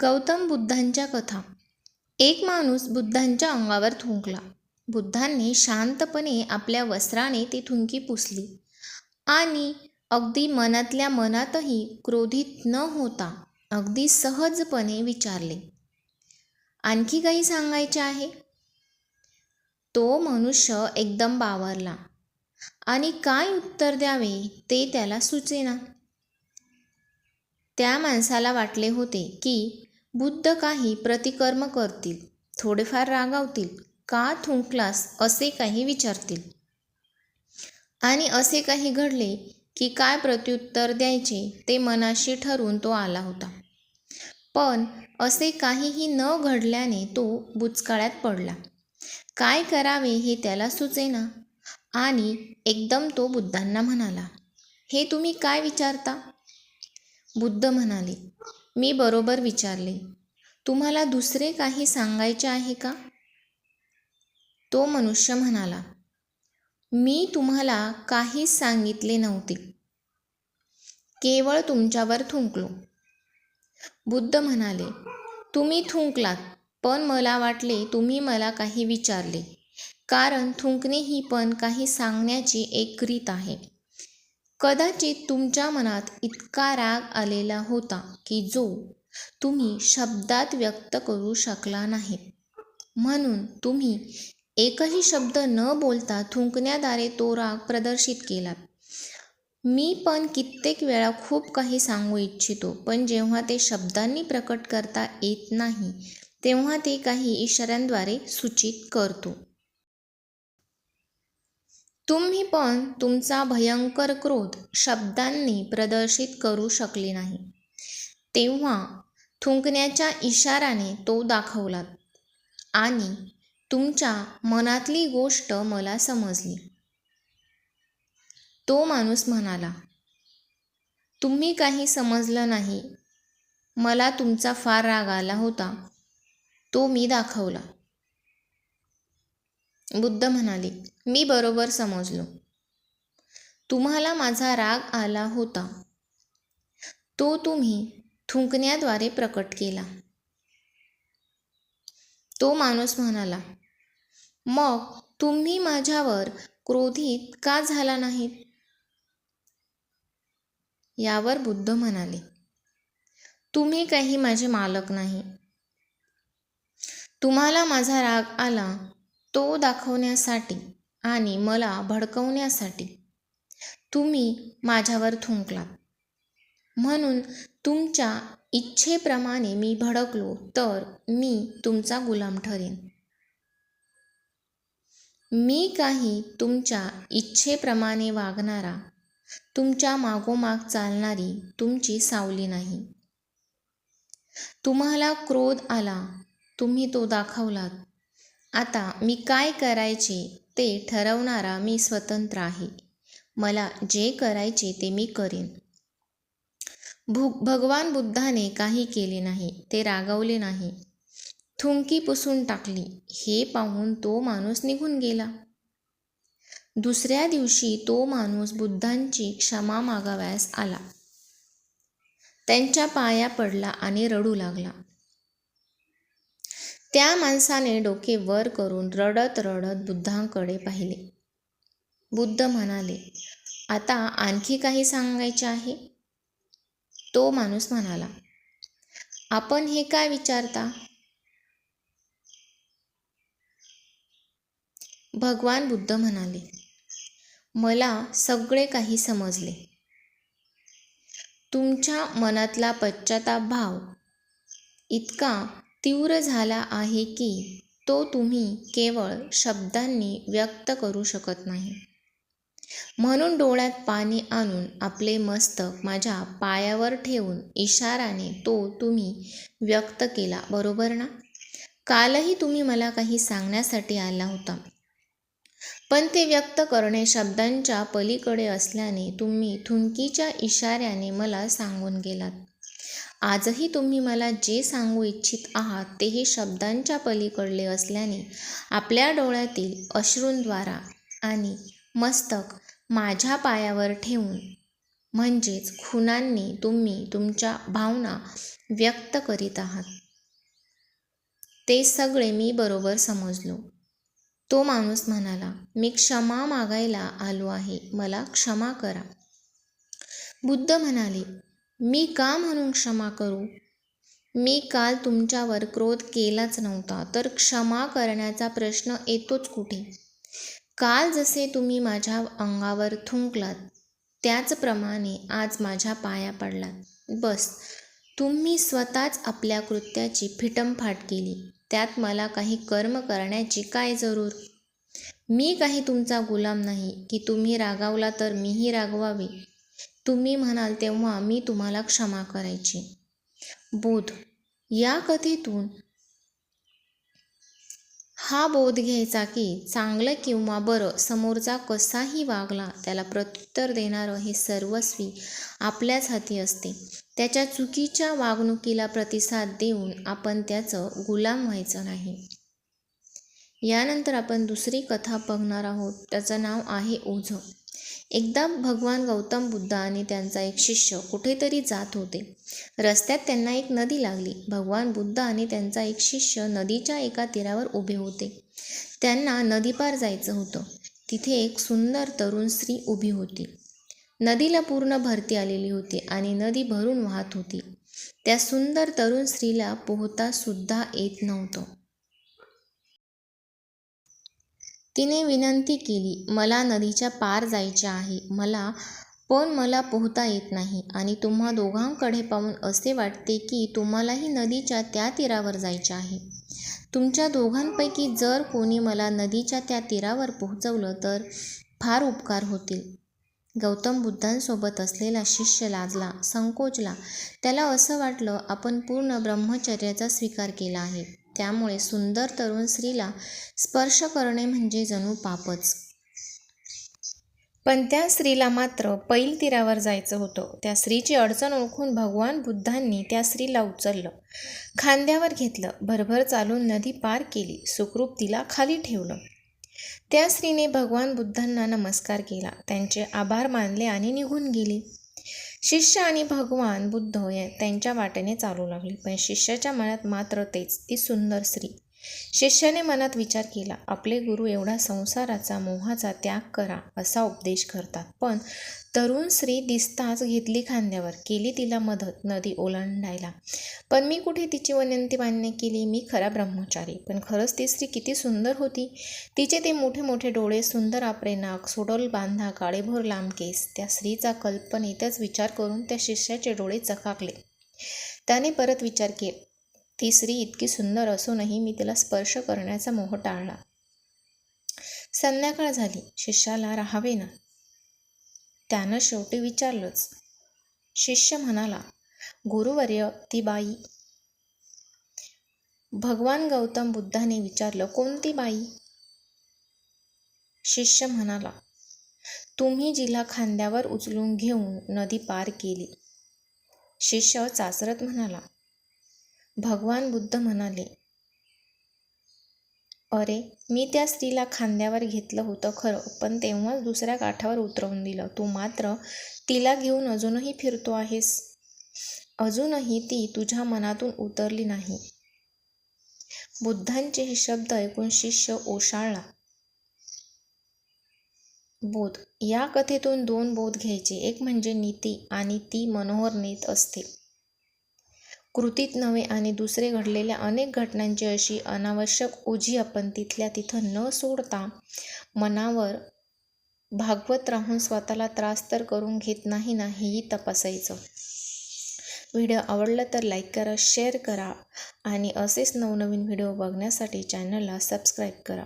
गौतम बुद्धांच्या कथा. एक माणूस बुद्धांच्या अंगावर थुंकला. बुद्धांनी शांतपणे आपल्या वस्त्राने ती थुंकी पुसली. आणि अगदी मनातल्या मनातही क्रोधित न होता अगदी सहजपणे विचारले आणखी काही सांगायचे आहे? तो मनुष्य एकदम बावरला. आणि काय उत्तर द्यावे ते त्याला सुचेना. त्या माणसाला वाटले होते की बुद्ध काही प्रतिकर्म करतील थोडेफार रागावतील का थुंकलास असे काही विचारतील. आणि असे काही घडले की काय प्रत्युत्तर द्यायचे ते मनाशी ठरवून तो आला होता. पण असे काहीही न घडल्याने तो बुचकाळ्यात पडला. काय करावे हे त्याला सुचेना आणि एकदम तो बुद्धांना म्हणाला हे तुम्ही काय विचारता? बुद्ध म्हणाले मी बरोबर विचारले. तुम्हाला दुसरे काही सांगायचे आहे का? तो मनुष्य म्हणाला मी तुम्हाला काहीच सांगितले नव्हते. केवळ तुमच्यावर थुंकलो. बुद्ध म्हणाले तुम्ही थुंकलात पण मला वाटले तुम्ही मला काही विचारले. कारण थुंकणे ही पण काही सांगण्याची एक रीत आहे. कदाचित तुमच्या मनात इतका राग आलेला होता की जो तुम्ही शब्दात व्यक्त करू शकला नाही. म्हणून तुम्ही एकही शब्द न बोलता थुंकण्याद्वारे तो राग प्रदर्शित केला. मी पण कित्येक वेळा खूप काही सांगू इच्छितो पण जेव्हा ते शब्दांनी प्रकट करता येत नाही तेव्हा ते काही इशाऱ्यांद्वारे सूचित करतो. तुम्ही पण तुमचा भयंकर क्रोध शब्दांनी प्रदर्शित करू शकले नाही. तेव्हा थुंकण्याच्या इशाराने तो दाखवलात आणि तुमच्या मनातली गोष्ट मला समजली. तो माणूस म्हणाला तुम्ही काही समजलं नाही. मला तुमचा फार राग आला होता. तो मी दाखवला बुद्ध म्हणाले मी बरोबर समजलो. तुम्हाला माझा राग आला होता. तो तुम्ही थुंकण्याद्वारे प्रकट केला. तो माणूस म्हणाला मग तुम्ही माझ्यावर क्रोधित का झाला नाहीत? यावर बुद्ध म्हणाले तुम्ही काही माझे मालक नाही. तुम्हाला माझा राग आला तो दाखवण्यासाठी आणि मला भडकवण्यासाठी तुम्ही माझ्यावर थुंकलात. म्हणून तुमच्या इच्छेप्रमाणे मी भडकलो तर मी तुमचा गुलाम ठरेन. मी काही तुमच्या इच्छेप्रमाणे वागणारा तुमच्या मागोमाग चालणारी तुमची सावली नाही. तुम्हाला क्रोध आला तुम्ही तो दाखवलात. आता मी काय करायचे ते ठरवणारा मी स्वतंत्र आहे. मला जे करायचे ते मी करेन. भु भगवान बुद्धाने काही केले नाही ते रागवले नाही. थुंकी पुसून टाकली. हे पाहून तो माणूस निघून गेला. दुसऱ्या दिवशी तो माणूस बुद्धांची क्षमा मागाव्यास आला. त्यांच्या पाया पडला आणि रडू लागला. त्या माणसाने डोके वर करून रडत रडत बुद्धांकडे पाहिले. बुद्ध म्हणाले आता आणखी काही सांगायचे आहे? तो माणूस म्हणाला आपण हे काय विचारता? भगवान बुद्ध म्हणाले मला सगळे काही समजले. तुमच्या मनातला पश्चाताप भाव इतका तीव्र झाला आहे की तो तुम्ही केवळ शब्दांनी व्यक्त करू शकत नाही. म्हणून डोळ्यात पाणी आणून आपले मस्तक माझ्या पायावर ठेवून इशाराने तो तुम्ही व्यक्त केला बरोबर ना? कालही तुम्ही मला काही सांगण्यासाठी आला होता. पण ते व्यक्त करणे शब्दांच्या पलीकडे असल्याने तुम्ही थुंकीच्या इशाऱ्याने मला सांगून गेलात. आजही तुम्ही मला जे सांगू इच्छित आहात ते हे शब्दांच्या पलीकडले असल्याने आपल्या डोळ्यातील अश्रूंद्वारा आणि मस्तक माझ्या पायावर ठेवून म्हणजेच खुणांनी तुम्ही तुमच्या भावना व्यक्त करीत आहात. ते सगळे मी बरोबर समजलो. तो माणूस म्हणाला मी क्षमा मागायला आलो आहे मला क्षमा करा. बुद्ध म्हणाले मी का म्हणून क्षमा करू? मी काल तुमच्यावर क्रोध केलाच नव्हता तर क्षमा करण्याचा प्रश्न येतोच कुठे? काल जसे तुम्ही माझ्या अंगावर थुंकलात त्याचप्रमाणे आज माझ्या पाया पडलात. बस तुम्ही स्वतःच आपल्या कृत्याची फिटमफाट केली. त्यात मला काही कर्म करण्याची काय जरूर? मी काही तुमचा गुलाम नाही की तुम्ही रागावला तर मीही रागवावे. तुम्ही म्हणाल तेव्हा मी तुम्हाला क्षमा करायची. बोध. या कथेतून हा बोध घ्यायचा की चांगलं किंवा बरं समोरचा कसाही वागला त्याला प्रत्युत्तर देणारं हे सर्वस्वी आपल्याच हाती असते. त्याच्या चुकीच्या वागणुकीला प्रतिसाद देऊन आपण त्याचं गुलाम व्हायचं नाही. यानंतर आपण दुसरी कथा बघणार आहोत. त्याचं नाव आहे ओझं. एकदा भगवान गौतम बुद्ध आणि त्यांचा एक शिष्य कुठेतरी जात होते. रस्त्यात त्यांना एक नदी लागली. भगवान बुद्ध आणि त्यांचा एक शिष्य नदीच्या एका तीरावर उभे होते. त्यांना नदीपार जायचं होतं. तिथे एक सुंदर तरुण स्त्री उभी होती. नदीला पूर्ण भरती आलेली होती आणि नदी भरून वाहत होती. त्या सुंदर तरुण स्त्रीला पोहता सुद्धा येत नव्हतं. तिने विनंती केली मला नदीच्या पार जायचे आहे. मला पण मला पोहता येत नाही आणि तुम्हा दोघांकडे पाहून असे वाटते की तुम्हालाही नदीच्या त्या तीरावर जायचे आहे. तुमच्या दोघांपैकी जर कोणी मला नदीच्या त्या तीरावर पोहोचवलं तर फार उपकार होतील. गौतम बुद्धांसोबत असलेला शिष्य लाजला संकोचला. त्याला असं वाटलं आपण पूर्ण ब्रह्मचर्याचा स्वीकार केला आहे. त्यामुळे सुंदर तरुण स्त्रीला स्पर्श करणे म्हणजे जणू पापच. पण त्या स्त्रीला मात्र पैल तीरावर जायचं होतं. त्या स्त्रीची अडचण ओळखून भगवान बुद्धांनी त्या स्त्रीला उचललं. खांद्यावर घेतलं. भरभर चालून नदी पार केली. सुखरूप तिला खाली ठेवलं. त्या स्त्रीने भगवान बुद्धांना नमस्कार केला. त्यांचे आभार मानले आणि निघून गेली. शिष्य आणि भगवान बुद्ध या त्यांच्या वाटेने चालू लागले. पण शिष्याच्या मनात मात्र तेच ती सुंदर स्त्री. शिष्याने मनात विचार केला आपले गुरु एवढा संसाराचा मोहाचा त्याग करा असा उपदेश करतात. पण तरुण स्त्री दिसताच घेतली खांद्यावर केली तिला मदत नदी ओलांडायला. पण मी कुठे तिची विनंती मान्य केली? मी खरा ब्रह्मचारी. पण खरंच ती स्त्री किती सुंदर होती. तिचे ते मोठे मोठे डोळे सुंदर आपले नाक सोडोल बांधा काळेभोर लांब केस त्या स्त्रीचा कल्पनेतच विचार करून त्या शिष्याचे डोळे चकाकले. त्याने परत विचार केला ती स्त्री इतकी सुंदर असूनही मी तिला स्पर्श करण्याचा मोह टाळला. संध्याकाळ झाली. शिष्याला राहावे ना? त्यानं शेवटी विचारलंच. शिष्य म्हणाला गुरुवर्य ती बाई. भगवान गौतम बुद्धाने विचारलं कोणती बाई? शिष्य म्हणाला तुम्ही जिला खांद्यावर उचलून घेऊन नदी पार केली. शिष्य चाचरत म्हणाला भगवान बुद्ध म्हणाले अरे मी त्या स्त्रीला खांद्यावर घेतलं होतं खरं पण तेव्हाच दुसऱ्या काठावर उतरवून दिलं. तू मात्र तिला घेऊन अजूनही फिरतो आहेस. अजूनही ती तुझ्या मनातून उतरली नाही. बुद्धांचे हे शब्द ऐकून शिष्य ओशाळला. बोध या कथेतून दोन बोध घ्यायचे. एक म्हणजे नीती आणि ती मनोहर नेत असते. कृतीत नव्हे आणि दुसरे घडलेल्या अनेक घटनांची अशी अनावश्यक ओझी आपण तिथल्या तिथं न सोडता मनावर भागवत राहून स्वतःला त्रास तर करून घेत नाही ना हेही तपासायचं. व्हिडिओ आवडला तर लाईक करा शेअर करा आणि असेच नवनवीन व्हिडिओ बघण्यासाठी चॅनलला सबस्क्राईब करा.